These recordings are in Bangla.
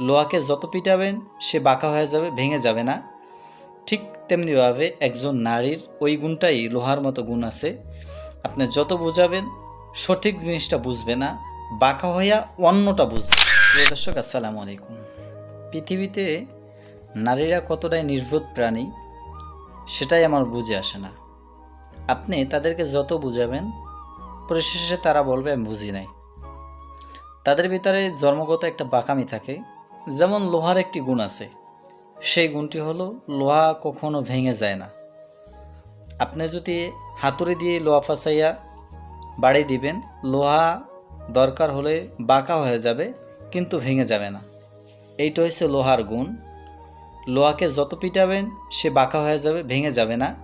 লোহাকে যত পিটাবেন, সে বাঁকা হয়ে যাবে, ভেঙে যাবে না। ঠিক তেমনিভাবে একজন নারীর ওই গুণটাই লোহার মতো গুণ আছে। আপনি যত বোঝাবেন, সঠিক জিনিসটা বুঝবে না, বাঁকা হইয়া অন্যটা বুঝবে। প্রিয় দর্শক, আসসালামু আলাইকুম। পৃথিবীতে নারীরা কতটাই নির্বোধ প্রাণী, সেটাই আমার বুঝে আসে না। আপনি তাদেরকে যত বুঝাবেন পরিশেষে তারা বলবে, আমি বুঝি নাই। তাদের ভিতরে জন্মগত একটা বাকামি থাকে। যেমন লোহার একটি গুণ আছে, সেই গুণটি হলো লোহা কখনো ভেঙে যায় না। আপনি যদি হাতুড়ি দিয়ে লোহা ফাঁসাইয়া বাড়ি দিবেন, লোহা দরকার হলে বাঁকা হয়ে যাবে, কিন্তু ভেঙে যাবে না। এইটা হচ্ছে লোহার গুণ। লোহাকে যত পিটাবেন, সে বাঁকা হয়ে যাবে, ভেঙে যাবে না।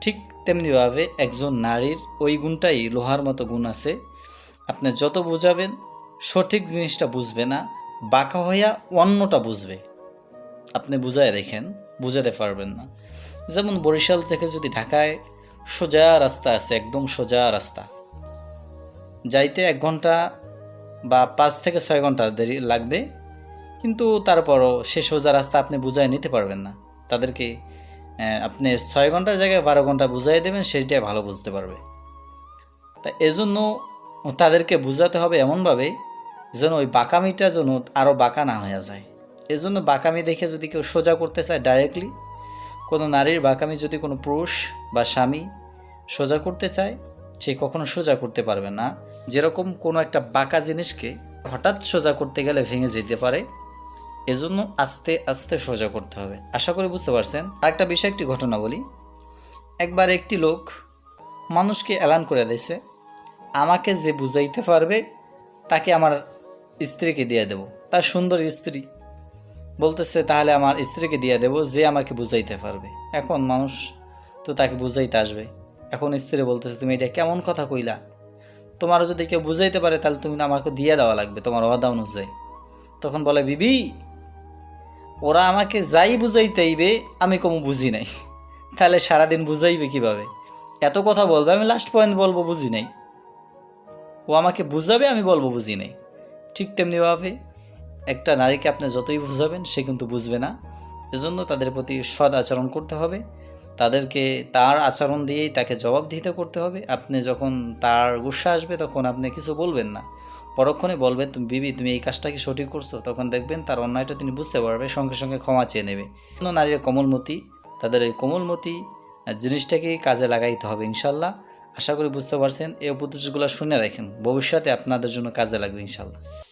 ঠিক তেমনিভাবে একজন নারীর ওই গুণটাই লোহার মতো গুণ আছে। আপনি যত বোঝাবেন, সঠিক জিনিসটা বুঝবে না। বাঁকা হইয়া অন্যটা বুঝবে। আপনি বুঝায় দেখেন, বুঝাতে পারবেন না। যেমন বরিশাল থেকে যদি ঢাকায় সোজা রাস্তা আছে, একদম সোজা রাস্তা। যাইতে এক ঘণ্টা বা পাঁচ থেকে ছয় ঘণ্টা দেরি লাগবে, কিন্তু তারপরও সে সোজা রাস্তা আপনি বুঝায় নিতে পারবেন না। তাদেরকে আপনি ছয় ঘণ্টার জায়গায় বারো ঘণ্টা বুঝাই দেবেন, সেটাই ভালো বুঝতে পারবে। তা এজন্য তাদেরকে বোঝাতে হবে এমনভাবে যেন ওই বাঁকামিটা যেন আরও বাঁকা না হয়ে যায়। এজন্য বাঁকামি দেখে যদি কেউ সোজা করতে চায় ডাইরেক্টলি কোনো নারীর বাঁকামি যদি কোনো পুরুষ বা স্বামী সোজা করতে চায়, সে কখনো সোজা করতে পারবে না। যেরকম কোনো একটা বাঁকা জিনিসকে হঠাৎ সোজা করতে গেলে ভেঙে যেতে পারে, এজন্য আস্তে আস্তে সোজা করতে হবে। আশা করি বুঝতে পারছেন? আরেকটা বিষয়, একটি ঘটনা বলি। একবার একটি লোক মানুষকে অ্যালান করে দিয়েছে, আমাকে যে বুঝাইতে পারবে, তাকে আমার স্ত্রীকে দিয়ে দেব। তার সুন্দর স্ত্রী। বলতেছে, তাহলে আমার স্ত্রীকে দিয়ে দেব যে আমাকে বুঝাইতে পারবে। এখন মানুষ তো তাকে বুঝাইতে আসবে। এখন স্ত্রী বলতেছে, তুমি এটা কেমন কথা কইলা? তোমার যদি কেউ বুঝাইতে পারে, তাহলে তুমি আমাকে দিয়ে দেওয়া লাগবে তোমার ওয়াদা অনুযায়ী। তখন বলে, বিবি, ওরা আমাকে যাই বুঝাইতেইবে আমি কোনো বুঝি নাই। তাহলে সারাদিন বুঝাইবে কীভাবে? এত কথা বলবে, আমি লাস্ট পয়েন্ট বলব বুঝি নাই। ও আমাকে বুঝাবে, আমি বলব বুঝি নাই। ঠিক তেমনিভাবে একটা নারীকে আপনি যতই বুঝাবেন, সে কিন্তু বুঝবে না। এজন্য তাদের প্রতি সৎ আচরণ করতে হবে। তাদেরকে তার আচরণ দিয়েই তাকে জবাবদিহিতা করতে হবে। আপনি যখন তার গুসা আসবে, তখন আপনি কিছু বলবেন না। পরক্ষণে বলবেন, তুমি বিবি, তুমি এই কাজটা কি সঠিক করছ? তখন দেখবেন তার অন্যায়টা তিনি বুঝতে পারবে, সঙ্গে সঙ্গে ক্ষমা চেয়ে নেবে। অন্য নারীর কোমলমতি, তাদের এই কোমলমতি জিনিসটাকেই কাজে লাগাইতে হবে, ইনশাল্লাহ। আশা করি বুঝতে পারছেন। এই উপদেশগুলো শুনে রাখেন। ভবিষ্যতে আপনাদের জন্য কাজে লাগবে, ইনশাল্লাহ।